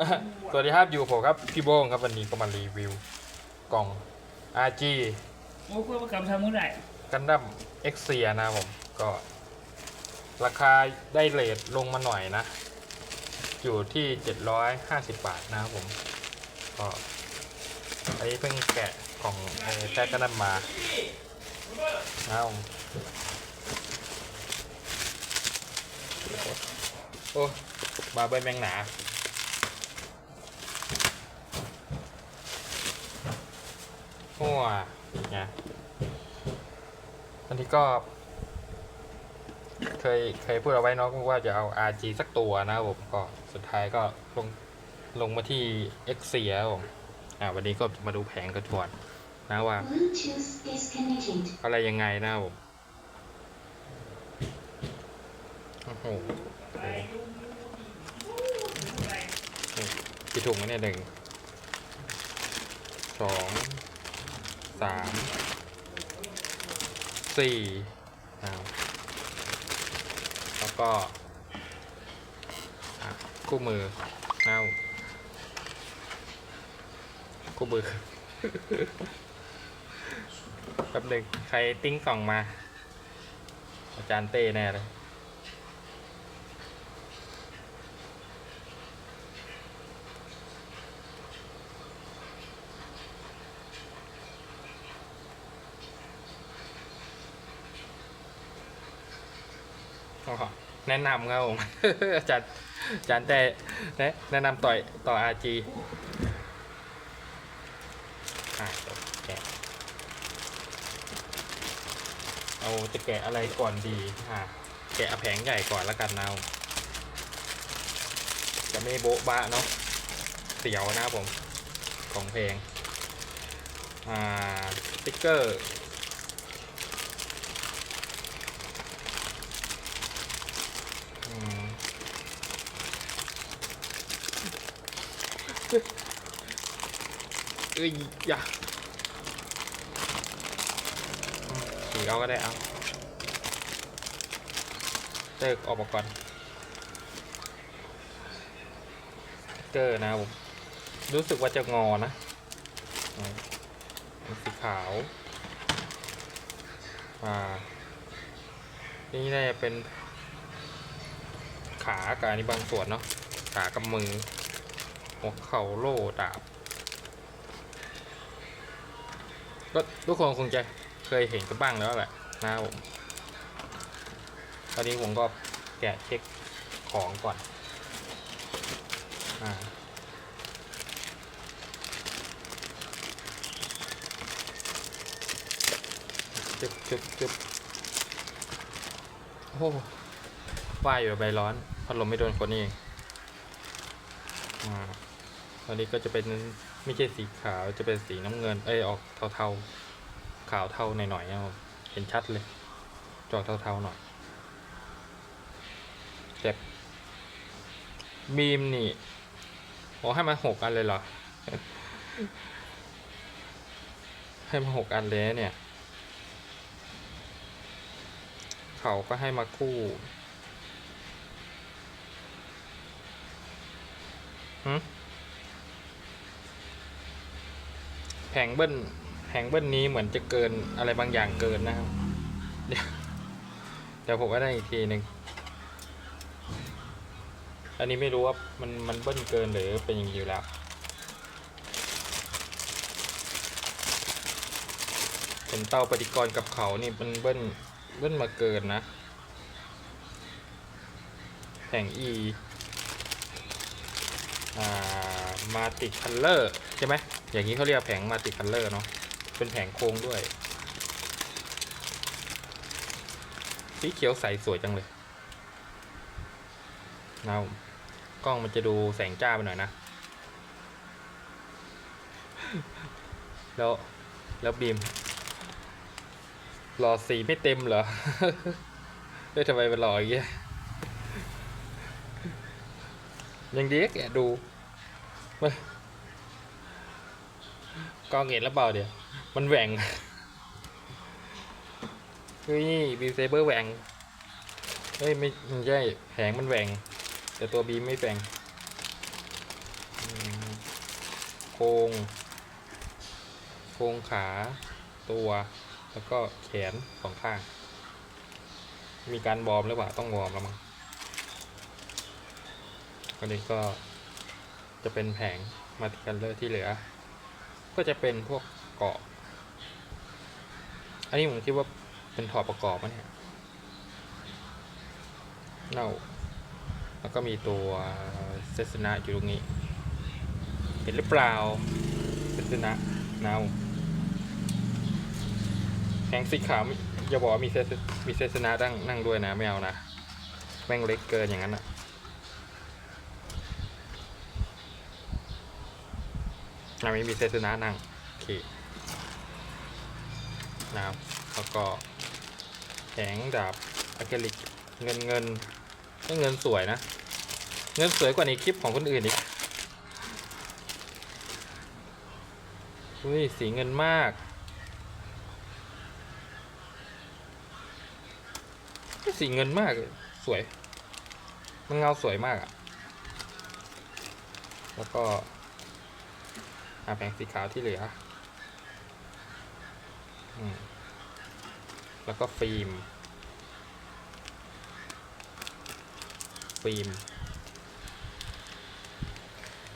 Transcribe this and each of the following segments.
อะสวัสดีครับอยู่กับผมครับพี่โบงครับวันนี้ก็มารีวิวกล่อง RG โอ้เพื่อประกำทำเมื่อไหร่กันดั้มเอ็กเซียนะครับผมก็ ราคาได้เลทลงมาหน่อยนะ อยู่ที่ 750 บาทนะครับผม ก็อันนี้เพิ่งแกะกล่องไอ้แท้กันดั้มมานะครับผมโอ้บาเบิลแมงหนา หัวไงอันนี้ก็ เคยเคยพูดเอาไว้เนาะว่าจะเอา RG สักตัวนะครับผมก็สุดท้ายก็ลงลงมาที่ X 4 ครับผมอ่าวันนี้ก็มาดูแผงกระชวนนะว่า อะไรยังไงนะครับผมโอ้โหกี่ถุงเนี่ยหนึ่งสอง สามสี่นะครับแล้วก็คู่มือนะครับคู่มือแป๊บหนึ่งใครติ้งกล่องมา อาจารย์เต้แน่เลย ก็แนะนำครับผมอาจารย์อาจารย์แต่แนะนำต่อยต่อ RG อะแกะเอาจะแกะอะไรก่อนดีอะแกะแผงใหญ่ก่อนแล้วกันนะจะไม่โบ๊ะบะเนาะเสียวนะผมของเพลงอ่าสติ๊กเกอร์ เอ้ยอย่าถือเอาก็ได้เอาเติกออกมาก่อนเกอร์นะผมรู้สึกว่าจะงอนะสีขาวอ่านี่น่าจะเป็น ขากับอันนี้บางส่วนเนาะขากับมือ หัวเข่าโล่ดาบก็ทุกคนคงจะเคยเห็นกันบ้างแล้วแหละนะครับผม ตอนนี้ผมก็แกะเช็คของก่อนอ่าจึ๊บจึ๊บจึ๊บโอ้ว่ายอยู่ใบร้อนพัดลมไม่โดนคนนี่เองอ่า ตอนนี้ก็จะเป็นไม่ใช่สีขาวจะเป็นสีน้ำเงินเอ้ยออกเทาๆขาวเทาหน่อยๆนะครับเห็นชัดเลยจอกเทาๆหน่อยแต่บีมนี่โอ้ให้มาหกอันเลยเหรอ ให้มาหกอันเลยเนี่ย เขาก็ให้มาคู่หึ แผงเบิ้ลแผงเบิ้ลนี้เหมือนจะเกินอะไรบางอย่างเกินนะครับ เดี๋ยวเดี๋ยวผมว่าได้อีกทีหนึ่งอันนี้ไม่รู้ว่ามันมันเบิ้ลเกินหรือเป็นอย่างนี้อยู่แล้วเห็นเตาปฏิกรณ์กับเขานี่มันเบิ้ลเบิ้ลมาเกินนะแผง E อ่า มาติคัลเลอร์ใช่ไหมอย่างนี้เขาเรียกแผงมาติคัลเลอร์เนาะเป็นแผงโค้งด้วย สีเขียวใสสวยจังเลยเอากล้องมันจะดูแสงจ้าไปหน่อยนะ แล้ว แล้วบีมหล่อสีไม่เต็มเหรอเฮ้ทำไมเป็นหล่ออย่างเงี้ยยังดีแกะดู กองเห็นแล้วเปล่าเดี๋ยว มันแหว่งเฮ้ยบีเซเบอร์แหว่งเฮ้ยไม่ไม่ใช่แผงมันแหว่ง แต่ตัวบีไม่แหว่งโครงโครงขาตัวแล้วก็แขนสองข้าง มีการวอร์มหรือเปล่าต้องวอร์มแล้วมั้งอันนี้ก็ จะเป็นแผงมาติกันเลอร์ที่เหลือ ก็จะเป็นพวกเกาะ อันนี้ผมคิดว่าเป็นถอดประกอบมะเนี่ยเน่าแล้วก็มีตัวเซสนะอยู่ตรงนี้ เห็นหรือเปล่าเซสนะเน่าแผงสีขาวอย่าบอกว่ามีเซสมีเซสนะนั่งนั่งด้วยนะไม่เอานะ แม่งเล็กเกินอย่างนั้นอะ อะไม่มีเซสนะนั่งโอเคนะครับแล้วก็แผงดาบอะคริลิกเงินเงินก็เงินสวยนะ เงินสวยกว่าในคลิปของคนอื่นอีกอุ้ยสีเงินมากสีเงินมากสวย มันเงาสวยมากอะแล้วก็ หาแผงสีขาวที่เหลืออืมแล้วก็ฟิล์ม ฟิล์ม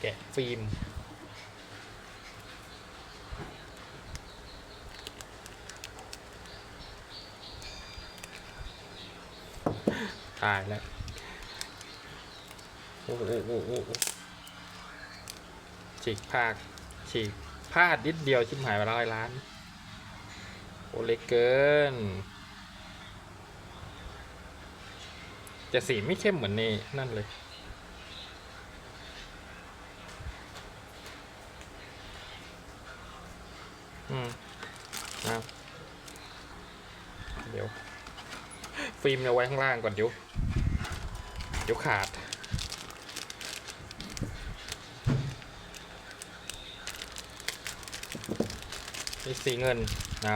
แกะฟิล์ม ตายแล้ว โอ้โหโอ้โหโอ้โหฉีกภาค ฉีกพลาดนิดเดียวชิบหายไปร้อยล้าน โอเล็กเกิน จะสีไม่เข้มเหมือนในนั่นเลย อืมนะครับเดี๋ยว ฟิล์มเอาไว้ข้างล่างก่อนเดี๋ยว เดี๋ยวขาด นี่สีเงินนา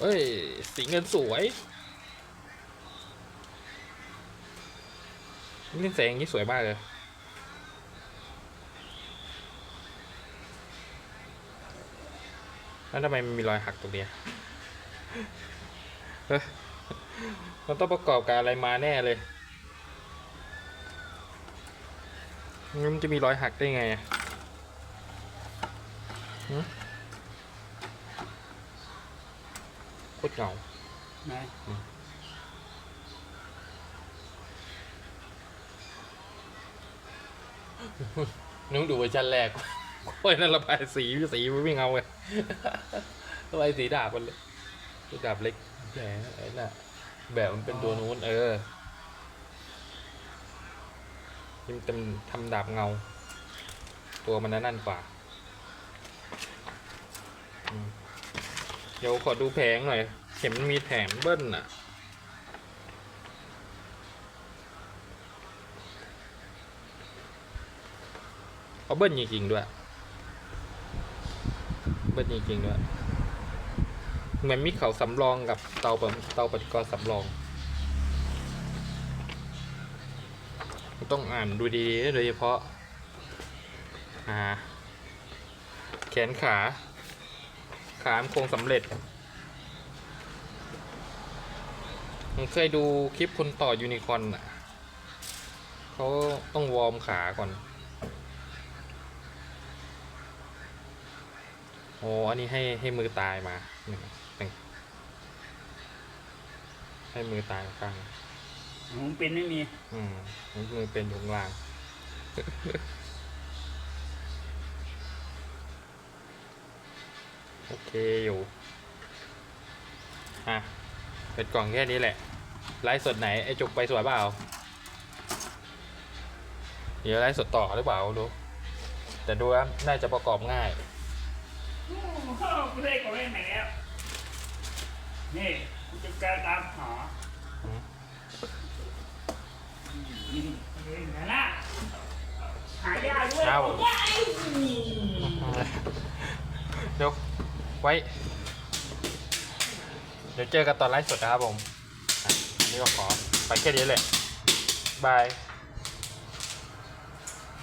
เอ้ย สีเงินสวยเล่นแสงอย่างนี้สวยมากเลยแล้วทำไมมันมีรอยหักตรงนี้มันต้องประกอบกับอะไรมาแน่เลย มันจะมีรอยหักได้ไงอะหึโคตรเหงาไหนนึกดูเวอร์ชันแรกโอ้ยนั่นระบายสีสีมันไม่เงาเลยระบายสีดาบมันเลยดาบเล็กแหมไอ้น่ะแบบมันเป็นตัวนู้นเออ นี่มันทำดาบเงา ตัวมันนั่นกว่า เดี๋ยวขอดูแผงหน่อย เห็นมันมีแถมเบิ้ลน่ะ เอาเบิ้ลจริงๆด้วย เบิ้ลจริงๆด้วย เหมือนมีเขาสำรองกับเตาเตาปฏิกรณ์สำรอง ต้องอ่านดูดีๆโดยเฉพาะอ่าแขนขา ขามโครงสำเร็จ ผมเคยดูคลิปคนต่อยูนิคอนอะเขาต้องวอร์มขาก่อน โอ้อันนี้ให้ให้มือตายมาหนึ่งให้มือตายข้าง ผมเป็นไม่มี อืมมือเป็นอยู่ข้างล่าง โอเคอยู่อะเป็นกล่องแค่นี้แหละ ไลฟ์สดไหน ไอ้จุกไปสวยเปล่า เดี๋ยวไลฟ์สดต่อหรือเปล่าดู แต่ดูแล้วน่าจะประกอบง่าย โอ้โหไม่ได้ของเล่นไหนแล้ว นี่กูจะการตามหา อืม นี่เหายากด้วยครับว้ายเดี๋ยวไว้ เดี๋ยวเจอกันตอนไลฟ์สดนะครับผมอะนี่ก็ขอไปแค่นี้แหละบาย